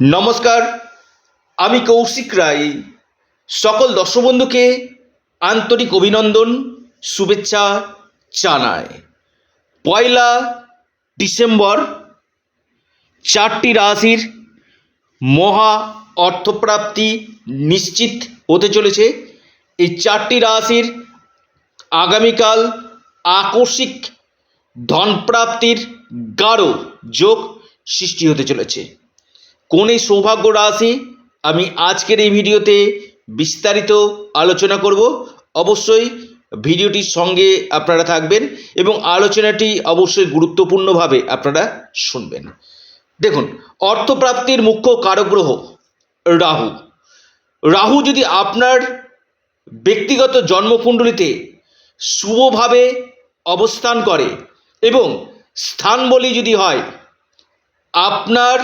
নমস্কার, আমি কৌশিক রায়। সকল দর্শক বন্ধুকে আন্তরিক অভিনন্দন, শুভেচ্ছা জানায় পয়লা ডিসেম্বর চারটি রাশির মহা অর্থপ্রাপ্তি নিশ্চিত হতে চলেছে। এই চারটি রাশির আগামীকাল আকস্মিক ধনপ্রাপ্তির গাঢ় যোগ সৃষ্টি হতে চলেছে। কোন এই সৌভাগ্য রাশি আমি আজকের এই ভিডিওতে বিস্তারিত আলোচনা করব। অবশ্যই ভিডিওটির সঙ্গে আপনারা থাকবেন এবং আলোচনাটি অবশ্যই গুরুত্বপূর্ণভাবে আপনারা শুনবেন। দেখুন, অর্থপ্রাপ্তির মুখ্য কারগ্রহ রাহু। রাহু যদি আপনার ব্যক্তিগত জন্মকুণ্ডলিতে শুভভাবে অবস্থান করে এবং স্থান বলি যদি হয়, আপনার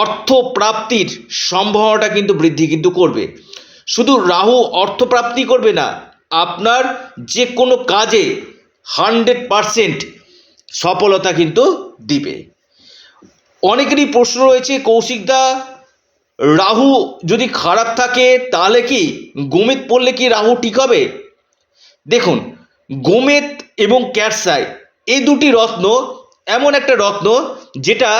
অর্থ প্রাপ্তির সম্ভাবনাটা কিন্তু বৃদ্ধি কিন্তু করবে। শুধু রাহু অর্থ প্রাপ্তি করবে না, আপনার যে কোনো কাজে হান্ড্রেড পারসেন্ট সফলতা কিন্তু দিবে। অনেকেরই প্রশ্ন রয়েছে কৌশিকদা রাহু যদি খারাপ থাকে তাহলে কি গোমেদ পড়লে কি রাহু ঠিক হবে? দেখুন গোমেদ এবং ক্যাটসাই এই দুটি রত্ন এমন একটা রত্ন যেটা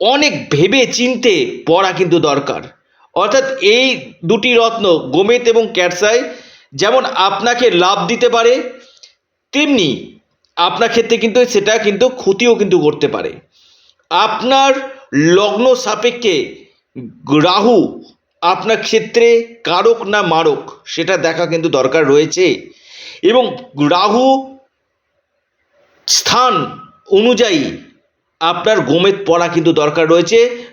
অনেক ভেবে চিনতে পড়া কিন্তু দরকার। অর্থাৎ এই দুটি রত্ন গোমেদ এবং ক্যাটসাই যেমন আপনাকে লাভ দিতে পারে, তেমনি আপনার ক্ষেত্রে কিন্তু সেটা কিন্তু ক্ষতিও কিন্তু করতে পারে। আপনার লগ্ন সাপেক্ষে রাহু আপনার ক্ষেত্রে কারক না মারক সেটা দেখা কিন্তু দরকার রয়েছে এবং রাহু স্থান অনুযায়ী আপনার গোমেদ পড়া কিন্তু দরকার রয়েছে,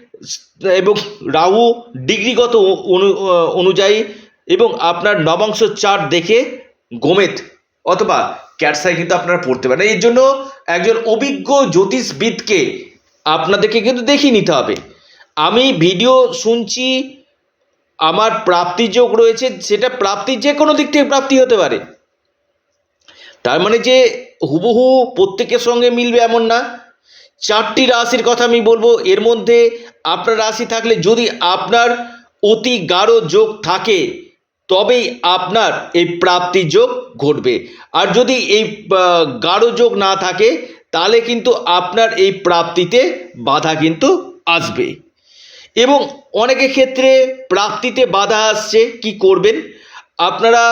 এবং রাহু ডিগ্রিগত অনু- অনুযায়ী, এবং আপনার নবাংশ চার্ট দেখে গোমেদ, অথবা ক্যাটসাই কিন্তু আপনারা পড়তে পারেন। এর জন্য একজন অভিজ্ঞ জ্যোতিষবিদকে আপনাদেরকে কিন্তু দেখিয়ে নিতে হবে। আমি ভিডিও শুনছি, আমার প্রাপ্তি যোগ রয়েছে, সেটা প্রাপ্তি যে কোনো দিক থেকে প্রাপ্তি হতে পারে। তার মানে যে হুবহু প্রত্যেকের সঙ্গে মিলবে এমন না। চারটি রাশির কথা আমি বলব। এর মধ্যে আপনার রাশি থাকলে যদি আপনার অতি গাঢ় যোগ থাকে, তবেই আপনার এই প্রাপ্তি যোগ ঘটবে। আর যদি এই গাঢ় যোগ না থাকে, তাহলে কিন্তু আপনার এই প্রাপ্তিতে বাধা কিন্তু আসবে। এবং অনেকের ক্ষেত্রে প্রাপ্তিতে বাধা আসছে, কি করবেন? আপনারা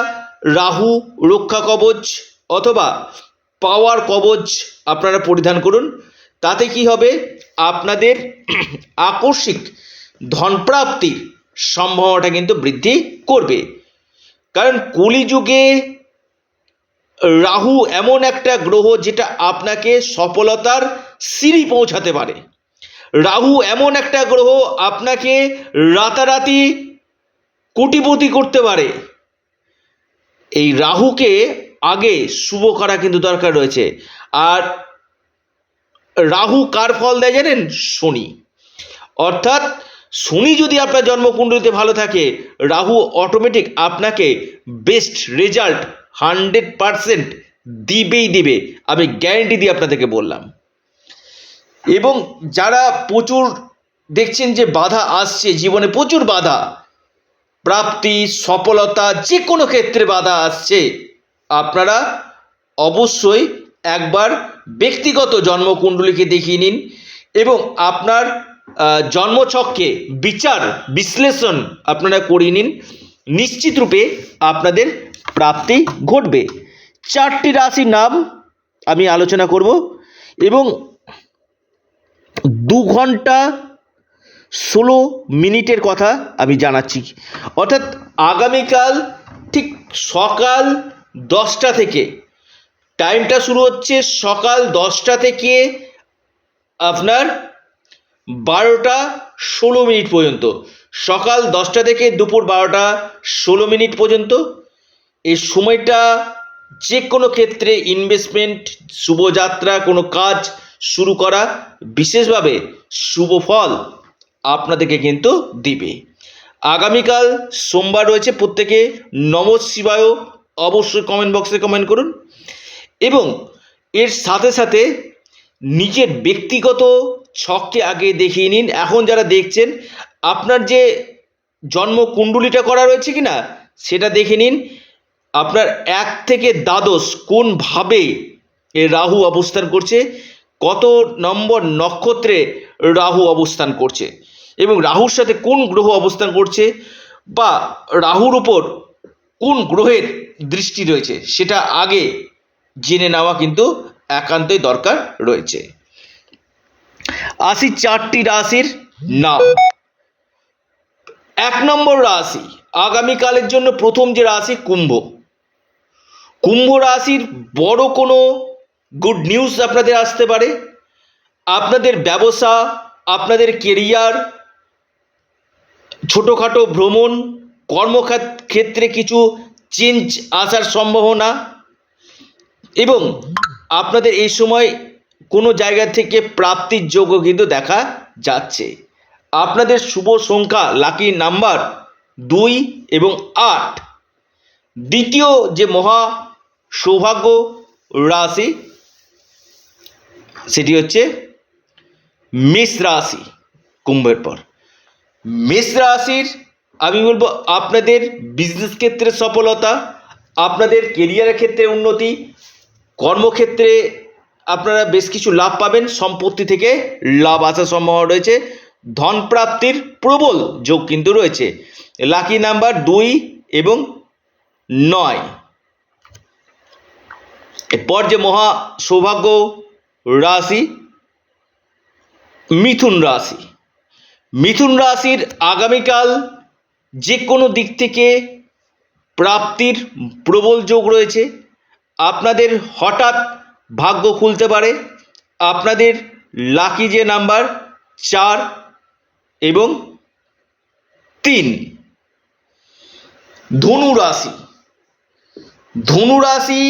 রাহু, রক্ষা কবচ অথবা পাওয়ার কবচ আপনারা পরিধান করুন। তাতে কি হবে? আপনাদের আকস্মিক ধনপ্রাপ্তির সম্ভাবনাটা কিন্তু বৃদ্ধি করবে। কারণ কলিযুগে রাহু এমন একটা গ্রহ যেটা আপনাকে সফলতার সিঁড়ি পৌঁছাতে পারে। রাহু এমন একটা গ্রহ আপনাকে রাতারাতি কোটিপতি করতে পারে। এই রাহুকে আগে শুভ করা কিন্তু দরকার রয়েছে। আর রাহু কার ফল দেয় জানেন? শনি। অর্থাৎ শনি যদি আপনার জন্মকুণ্ডলিতে ভালো থাকে, রাহু অটোমেটিক আপনাকে বেস্ট রেজাল্ট হান্ড্রেড পারসেন্ট দিবেই দিবে। আমি গ্যারেন্টি দিয়ে আপনাদেরকে বললাম। এবং যারা প্রচুর দেখছেন যে বাধা আসছে জীবনে, প্রচুর বাধা, প্রাপ্তি, সফলতা যে কোনো ক্ষেত্রে বাধা আসছে, আপনারা অবশ্যই একবার ব্যক্তিগত জন্মকুণ্ডলীকে দেখিয়ে নিন এবং আপনার জন্মছককে বিচার, বিশ্লেষণ আপনারা করিয়ে নিন। নিশ্চিত রূপে আপনাদের প্রাপ্তি ঘটবে। চারটি রাশির নাম আমি আলোচনা করব এবং দু ঘণ্টা ষোলো মিনিটের কথা আমি জানাচ্ছি। অর্থাৎ আগামীকাল ঠিক সকাল দশটা থেকে টাইমটা শুরু হচ্ছে সকাল দশটা থেকে আপনার বারোটা ষোলো মিনিট পর্যন্ত। সকাল দশটা থেকে দুপুর বারোটা ষোলো মিনিট পর্যন্ত। এই সময়টা যে কোনো ক্ষেত্রে ইনভেস্টমেন্ট শুভযাত্রা, কোনো কাজ শুরু করা বিশেষভাবে শুভ ফল আপনাদেরকে কিন্তু দিবে। আগামীকাল সোমবার রয়েছে প্রত্যেকে নম শিবায়। অবশ্যই কমেন্ট বক্সে কমেন্ট করুন। এবং এর সাথে সাথে নিজের ব্যক্তিগত ছকটি আগে দেখিয়ে নিন। এখন যারা দেখছেন, আপনার যে জন্ম কুণ্ডলিটা করা রয়েছে কি না সেটা দেখে নিন। আপনার এক থেকে দ্বাদশ কোনভাবে এ রাহু অবস্থান করছে, কত নম্বর নক্ষত্রে রাহু অবস্থান করছে, এবং রাহুর সাথে কোন গ্রহ অবস্থান করছে, বা রাহুর উপর কোন গ্রহের দৃষ্টি রয়েছে, সেটা আগে জেনে নেওয়া কিন্তু একান্তই দরকার রয়েছে। আসি চারটি রাশির নাম। এক নম্বর রাশি, আগামীকালের জন্য প্রথম যে রাশি কুম্ভ। কুম্ভ রাশির বড় কোনো গুড নিউজ আপনাদের আসতে পারে। আপনাদের ব্যবসা, আপনাদের কেরিয়ার ছোটোখাটো ভ্রমণ, কর্মক্ষেত্রে কিছু চেঞ্জ আসার সম্ভাবনা। এবং আপনাদের এই সময় কোনো জায়গা থেকে প্রাপ্তির যোগ্য কিন্তু দেখা যাচ্ছে। আপনাদের শুভ সংখ্যা লাকি নাম্বার দুই এবং আট। দ্বিতীয় যে মহা সৌভাগ্য রাশি, সেটি হচ্ছে মেষ রাশি কুম্ভের পর। মেষ রাশির, আমি বলব আপনাদের বিজনেস ক্ষেত্রে সফলতা, আপনাদের কেরিয়ারের ক্ষেত্রে উন্নতি কর্মক্ষেত্রে আপনারা বেশ কিছু লাভ পাবেন, সম্পত্তি থেকে লাভ আসার সম্ভাবনা রয়েছে, ধন প্রাপ্তির প্রবল যোগ কিন্তু রয়েছে। লাকি নাম্বার দুই এবং নয়। এরপর যে মহা সৌভাগ্য রাশি, মিথুন রাশি। মিথুন রাশির আগামীকাল যে কোনো দিক থেকে প্রাপ্তির প্রবল যোগ রয়েছে। আপনাদের হঠাৎ ভাগ্য খুলতে পারে। আপনাদের লাকি যে নাম্বার চার এবং তিন। ধনু রাশি। ধনু রাশি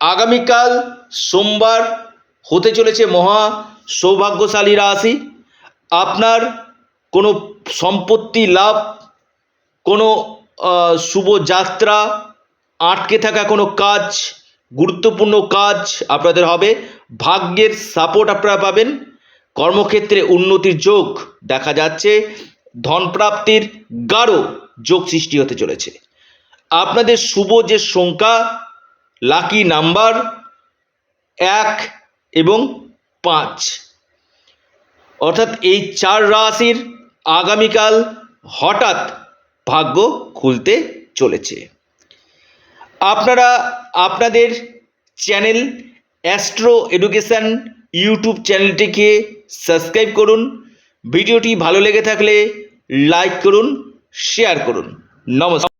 আগামীকাল সোমবার হতে চলেছে মহা সৌভাগ্যশালী রাশি। আপনার কোনো সম্পত্তি লাভ, কোনো শুভ যাত্রা আটকে থাকা কোনো কাজ, গুরুত্বপূর্ণ কাজ আপনাদের হবে। ভাগ্যের সাপোর্ট আপনারা পাবেন। কর্মক্ষেত্রে উন্নতির যোগ দেখা যাচ্ছে। ধনপ্রাপ্তির গাঢ় যোগ সৃষ্টি হতে চলেছে। আপনাদের শুভ যে সংখ্যা লাকি নাম্বার এক এবং পাঁচ। অর্থাৎ এই চার রাশির আগামীকাল হঠাৎ ভাগ্য খুলতে চলেছে। আপনারা আপনাদের চ্যানেল অ্যাস্ট্রো এডুকেশান ইউটিউব চ্যানেলটিকে সাবস্ক্রাইব করুন। ভিডিওটি ভালো লেগে থাকলে লাইক করুন, শেয়ার করুন। নমস্কার।